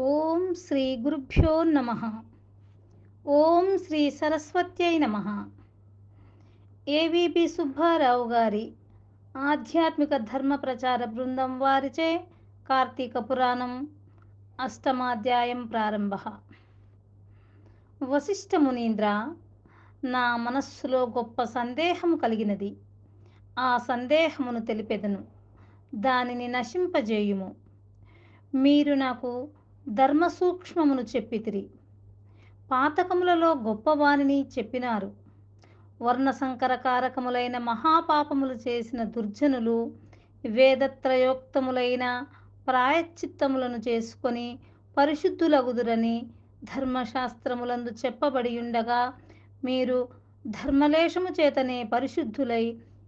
ఓం శ్రీ గురుభ్యో నమ. ఓం శ్రీ సరస్వత్యై నమ. ఏవిపి సుబ్బారావు గారి ఆధ్యాత్మిక ధర్మ ప్రచార బృందం వారిచే కార్తీక పురాణం అష్టమాధ్యాయం ప్రారంభ. వశిష్ఠ మునీంద్ర నా మనస్సులో గొప్ప సందేహము కలిగినది. ఆ సందేహమును తెలిపెదను. దానిని నశింపజేయుము. మీరు నాకు ధర్మ సూక్ష్మమును చెప్పితిరి. పాతకములలో గొప్పవానిని చెప్పినారు. వర్ణ సంకరకారకములైన మహాపాపములు చేసిన దుర్జనులు వేదత్రయోక్తములైన ప్రాయశ్చిత్తములను చేసుకొని పరిశుద్ధులగుదురని ధర్మశాస్త్రములందు చెప్పబడి ఉండగా మీరు ధర్మలేశము చేతనే పరిశుద్ధులై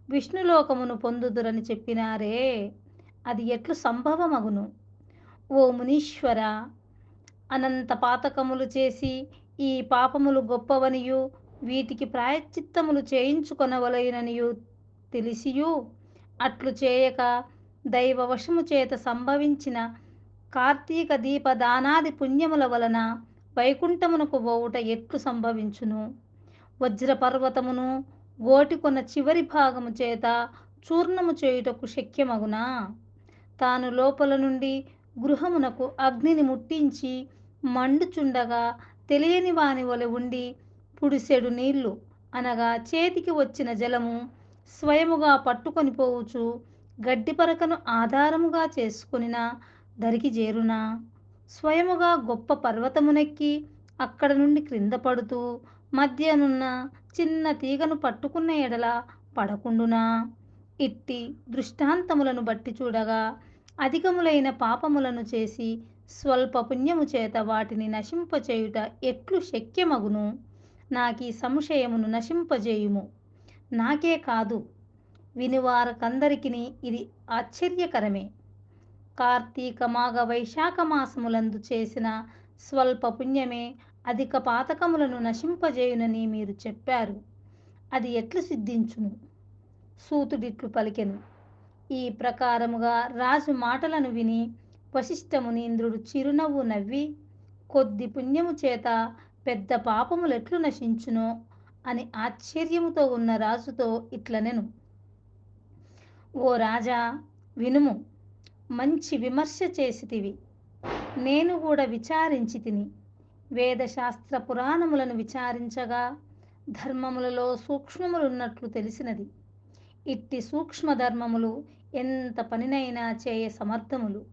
విష్ణులోకమును పొందుదురని చెప్పినారే. అది ఎట్లు సంభవమగును? ఓ మునీశ్వర అనంత పాతకములు చేసి ఈ పాపములు గొప్పవనియు వీటికి ప్రాయశ్చిత్తములు చేయించుకొనవలైననియు తెలిసియు. అట్లు చేయక దైవవశము చేత సంభవించిన కార్తీక దీప దానాది పుణ్యముల వలన వైకుంఠమునకు పోవుట ఎట్లు సంభవించును? వజ్రపర్వతమును గోటికొన్న చివరి భాగము చేత చూర్ణము చేయుటకు శక్యమగునా? తాను లోపల నుండి గృహమునకు అగ్నిని ముట్టించి మండుచుండగా తెలియని వాని వలె ఉండి పుడిసెడు నీళ్ళు అనగా చేతికి వచ్చిన జలము స్వయముగా పట్టుకొని పోవచ్చు గడ్డి పరకను ఆధారముగా చేసుకొనిన దరికి చేరునా. స్వయముగా గొప్ప పర్వతమునెక్కి అక్కడ నుండి క్రింద పడుతూ మధ్యనున్న చిన్న తీగను పట్టుకున్న ఎడల పడకుండునా. ఇట్టి దృష్టాంతములను బట్టి చూడగా అధికములైన పాపములను చేసి స్వల్ప పుణ్యము చేత వాటిని నశింపచేయుట ఎట్లు శక్యమగును? నాకీ సంశయమును నశింపజేయుము. నాకే కాదు వినివారకందరికిని ఇది ఆశ్చర్యకరమే. కార్తీక మాఘ వైశాఖ మాసములందు చేసిన స్వల్ప పుణ్యమే అధిక పాతకములను నశింపజేయునని మీరు చెప్పారు. అది ఎట్లు సిద్ధించును? సూతుడిట్లు పలికెను. ఈ ప్రకారముగా రాజు మాటలను విని వశిష్ఠమునీంద్రుడు చిరునవ్వు నవ్వి కొద్ది పుణ్యము చేత పెద్ద పాపములు ఎట్లు నశించునో? అని ఆశ్చర్యముతో ఉన్న రాజుతో ఇట్లనెను ఓ రాజా వినుము మంచి విమర్శ చేసితివి. నేను కూడా విచారించి తిని వేదశాస్త్ర పురాణములను విచారించగా ధర్మములలో సూక్ష్మములున్నట్లు తెలిసినది. ఇట్టి సూక్ష్మ ధర్మములు ఎంత పనినైనా చేయ సమర్థములు.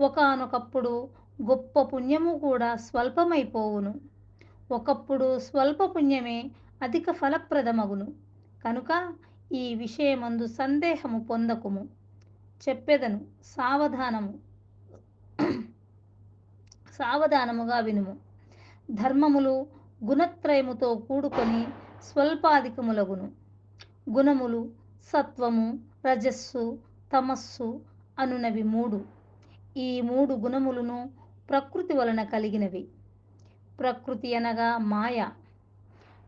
ఒకనొకప్పుడు గొప్ప పుణ్యము కూడా స్వల్పమైపోవును. ఒకప్పుడు స్వల్ప పుణ్యమే అధిక ఫలప్రదమగును. కనుక ఈ విషయమందు సందేహము పొందకుము. చెప్పెదను సావధానము. సావధానముగా వినుము. ధర్మములు గుణత్రయముతో కూడుకొని స్వల్పాధికములగును. గుణములు సత్వము రజస్సు తమస్సు అనునవి మూడు. ఈ మూడు గుణములను ప్రకృతి వలన కలిగినవి. ప్రకృతి అనగా మాయ.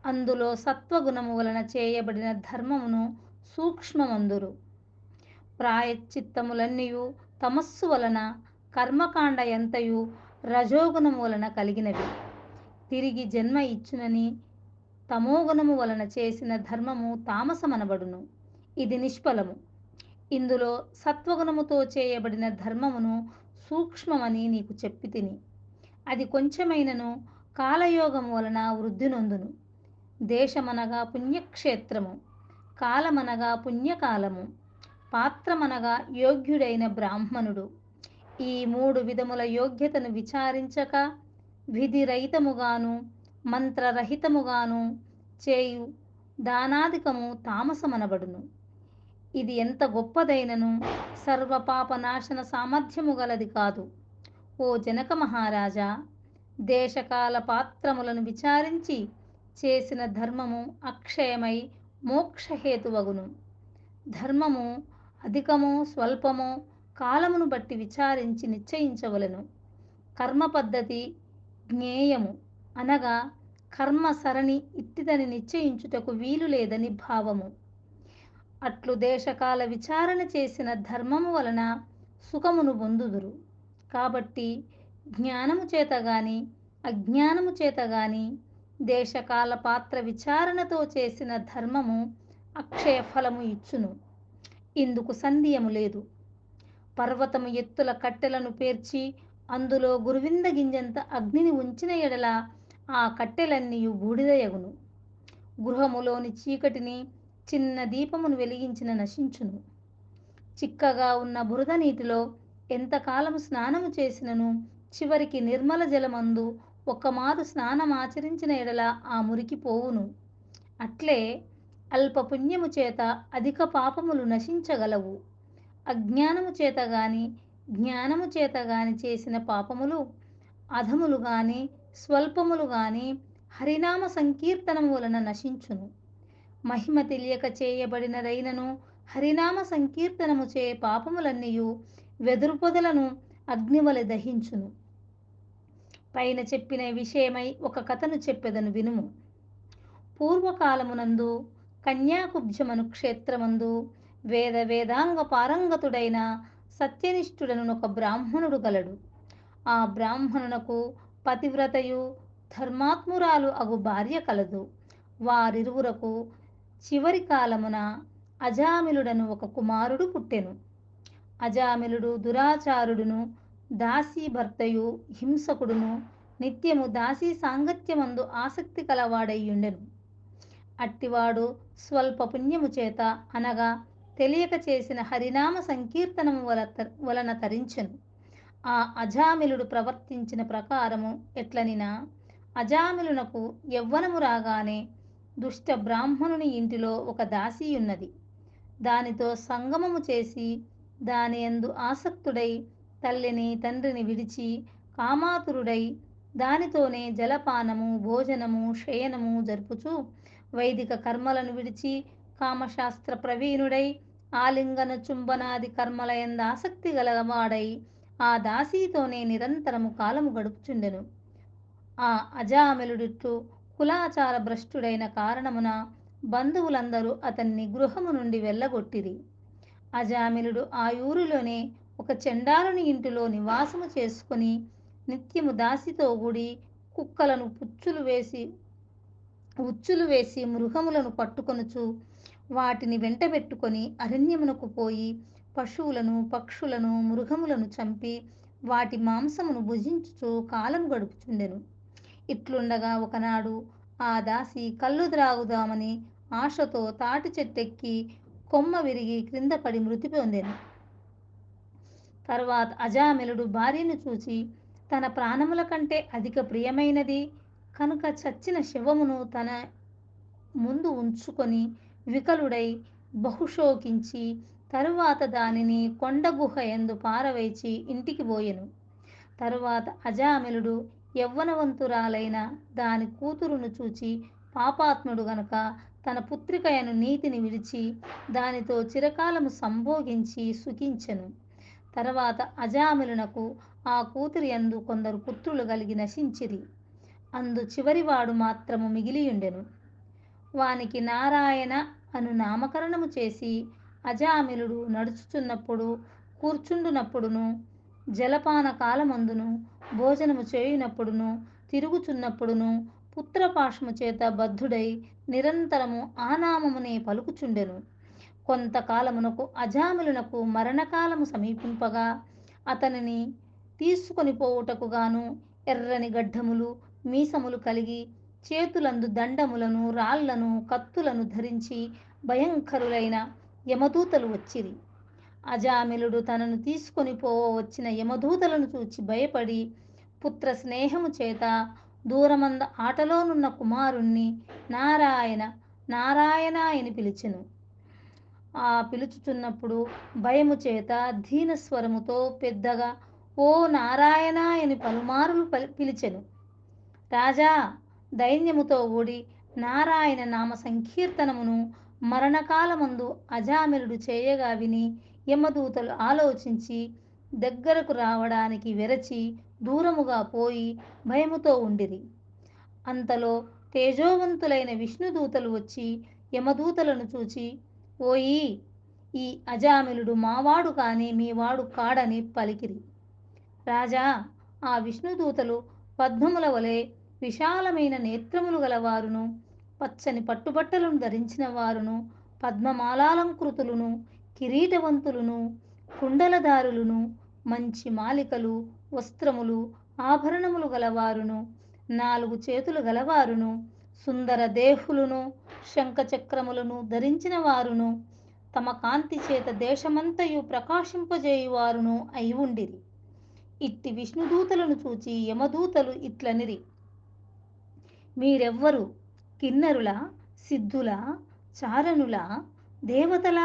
అందులో సత్వగుణము వలన చేయబడిన ధర్మమును సూక్ష్మమందురు. ప్రాయశ్చిత్తములన్నీయు తమస్సు వలన కర్మకాండ ఎంతయు రజోగుణము వలన కలిగినవి. తిరిగి జన్మ ఇచ్చునని తమోగుణము వలన చేసిన ధర్మము తామసమనబడును. ఇది నిష్ఫలము. ఇందులో సత్వగుణముతో చేయబడిన ధర్మమును సూక్ష్మమని నీకు చెప్పి తిని. అది కొంచెమైనను కాలయోగము వలన వృద్ధి నొందును. దేశమనగా పుణ్యక్షేత్రము కాలమనగా పుణ్యకాలము పాత్రమనగా యోగ్యుడైన బ్రాహ్మణుడు. ఈ మూడు విధముల యోగ్యతను విచారించక విధిరహితముగాను మంత్రరహితముగాను చేయు దానాధికము తామసమనబడును. ఇది ఎంత గొప్పదైనను? సర్వపాపనాశన సామర్థ్యము గలది కాదు. ఓ జనక మహారాజా దేశకాల పాత్రములను విచారించి చేసిన ధర్మము అక్షయమై మోక్షహేతువగును. ధర్మము అధికమో స్వల్పమో కాలమును బట్టి విచారించి నిశ్చయించవలను. కర్మ పద్ధతి జ్ఞేయము అనగా కర్మ సరణి ఇట్టిదని నిశ్చయించుటకు వీలు లేదని భావము. అట్లు దేశకాల విచారణ చేసిన ధర్మము వలన సుఖమును పొందుదురు. కాబట్టి జ్ఞానము చేత గాని అజ్ఞానము చేత గాని దేశకాల పాత్ర విచారణతో చేసిన ధర్మము అక్షయ ఫలము ఇచ్చును. ఇందుకు సందేహము లేదు. పర్వతము ఎత్తుల కట్టెలను పేర్చి అందులో గురువింద గింజంత అగ్నిని ఉంచిన ఎడల ఆ కట్టెలన్నీ బూడిదయగును. గృహములోని చీకటిని చిన్న దీపమును వెలిగించిన నశించును. చిక్కగా ఉన్న బురద నీటిలో ఎంతకాలము స్నానము చేసినను చివరికి నిర్మల జలమందు ఒక్కమారు స్నానం ఆచరించిన ఎడల ఆ మురికి పోవును. అట్లే అల్ప పుణ్యము చేత అధిక పాపములు నశించగలవు. అజ్ఞానము చేత గాని జ్ఞానము చేత గాని చేసిన పాపములు అధములు గాని స్వల్పములు గాని హరినామ సంకీర్తనము వలన నశించును. మహిమ తెలియక చేయబడినదైనను హరినామ సంకీర్తనము చే పాపములన్నీయు వెదురు పొదలను అగ్నివలె దహించును. పైన చెప్పిన విషయమై ఒక కథను చెప్పెదను వినుము. పూర్వకాలమునందు కన్యాకుబ్జమను క్షేత్రమందు వేద వేదాంగ పారంగతుడైన సత్యనిష్ఠుడను ఒక బ్రాహ్మణుడు గలడు. ఆ బ్రాహ్మణునకు పతివ్రతయు ధర్మాత్మురాలు అగు భార్య కలదు. వారిరువురకు చివరి కాలమున అజామిలుడను ఒక కుమారుడు పుట్టెను. అజామిలుడు దురాచారుడును దాసీ భర్తయు హింసకుడును నిత్యము దాసీ సాంగత్యమందు ఆసక్తి కలవాడయ్యుండెను అట్టివాడు స్వల్ప పుణ్యము చేత అనగా తెలియక చేసిన హరినామ సంకీర్తనము వల వలన తరించెను. ఆ అజామిలుడు ప్రవర్తించిన ప్రకారము ఎట్లనినా అజామిలునకు యవ్వనము రాగానే దుష్ట బ్రాహ్మణుని ఇంటిలో ఒక దాసి ఉన్నది. దానితో సంగమము చేసి దాని యందు ఆసక్తుడై తల్లిని తండ్రిని విడిచి కామాతురుడై దానితోనే జలపానము భోజనము శయనము జరుపుచు వైదిక కర్మలను విడిచి కామశాస్త్ర ప్రవీణుడై ఆలింగన చుంబనాది కర్మలయంద ఆసక్తి గలవాడై ఆ దాసీతోనే నిరంతరము కాలము గడుపుచుండెను. ఆ అజామిలుడిట్టు కులాచార భ్రష్టుడైన కారణమున బంధువులందరూ అతన్ని గృహము నుండి వెళ్ళగొట్టిరి. అజామిలుడు ఆ ఊరిలోనే ఒక చెండాలుని ఇంటిలో నివాసము చేసుకుని నిత్యము దాసితో గుడి కుక్కలను పుచ్చులు వేసి ఉచ్చులు వేసి మృగములను పట్టుకొనుచు వాటిని వెంటబెట్టుకొని అరణ్యమునకు పోయి పశువులను పక్షులను మృగములను చంపి వాటి మాంసమును భుజించుచు కాలం గడుపుచుండెను. ఇట్లుండగా ఒకనాడు ఆ దాసి కళ్ళు త్రాగుదామని ఆశతో తాటి చెట్టెక్కి కొమ్మ విరిగి క్రింద పడి మృతి పొందెను. తర్వాత అజామిలుడు భార్యను చూచి తన ప్రాణముల కంటే అధిక ప్రియమైనది కనుక చచ్చిన శవమును తన ముందు ఉంచుకొని వికలుడై బహుశోకించి తరువాత దానిని కొండ గుహ ఎందు పారవేచి ఇంటికి పోయెను. తరువాత అజామిలుడు యవ్వనవంతురాలైన దాని కూతురును చూచి పాపాత్ముడు గనక తన పుత్రికయను నీతిని విడిచి దానితో చిరకాలము సంభోగించి సుఖించెను. తర్వాత అజామిలునకు ఆ కూతురి అందు కొందరు పుత్రులు కలిగి నశించిరి. అందు చివరివాడు మాత్రము మిగిలియుండెను. వానికి నారాయణ అను నామకరణము చేసి అజామిలుడు నడుచుచున్నప్పుడు కూర్చుండునప్పుడును జలపాన కాలమందును భోజనము చేయునప్పుడును తిరుగుచున్నప్పుడును పుత్రపాశము చేత బద్ధుడై నిరంతరము ఆనామమునే పలుకుచుండెను. కొంతకాలమునకు అజాములునకు మరణకాలము సమీపింపగా అతనిని తీసుకొని పోవుటకు గాను ఎర్రని గడ్డములు మీసములు కలిగి చేతులందు దండములను రాళ్ళను కత్తులను ధరించి భయంకరులైన యమదూతలు వచ్చిరి. అజామిలుడు తనను తీసుకొని పోవచ్చిన యమదూతలను చూచి భయపడి పుత్ర స్నేహము చేత దూరమంద ఆటలోనున్న కుమారుణ్ణి నారాయణ నారాయణ అని పిలిచెను. ఆ పిలుచుచున్నప్పుడు భయము చేత దీనస్వరముతో పెద్దగా ఓ నారాయణ అని పలుమారులు పలి పిలిచెను. రాజా దైన్యముతో ఓడి నారాయణ నామ సంకీర్తనమును మరణకాలమందు అజామిలుడు చేయగా విని యమదూతలు ఆలోచించి దగ్గరకు రావడానికి వెరచి దూరముగా పోయి భయముతో ఉండిరి. అంతలో తేజోవంతులైన విష్ణుదూతలు వచ్చి యమదూతలను చూచి ఓయి ఈ అజామిలుడు మావాడు కాని మీవాడు కాడని పలికిరి. రాజా ఆ విష్ణుదూతలు పద్మముల వలె విశాలమైన నేత్రములు గలవారును పచ్చని పట్టుబట్టలను ధరించిన వారును పద్మమాలాలంకృతులను కిరీటవంతులను కుండలదారులను మంచి మాలికలు వస్త్రములు ఆభరణములు గలవారును నాలుగు చేతులు గలవారును సుందర దేహులను శంఖచక్రములను ధరించిన వారును తమ కాంతి చేత దేశమంతయు ప్రకాశింపజేయువారును అయి ఉండిరి. ఇట్టి విష్ణుదూతలను చూచి యమదూతలు ఇట్లనిరి. మీరెవ్వరు కిన్నరుల సిద్ధుల చారణుల దేవతల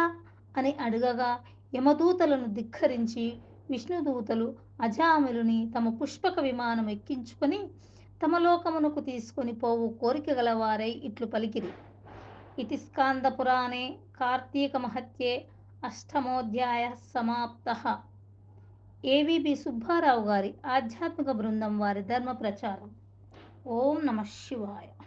అని అడగగా యమదూతలను ధిక్కరించి విష్ణుదూతలు అజామిలుని తమ పుష్పక విమానం ఎక్కించుకొని తమ లోకమునకు తీసుకొని పోవు కోరిక గలవారై ఇట్లు పలికిరి. ఇతి స్కాంద పురాణే కార్తీక మహత్యే అష్టమోధ్యాయ సమాప్త. ఏవిబి సుబ్బారావు గారి ఆధ్యాత్మిక బృందం వారి ధర్మ ప్రచారం. ఓం నమ శివాయ.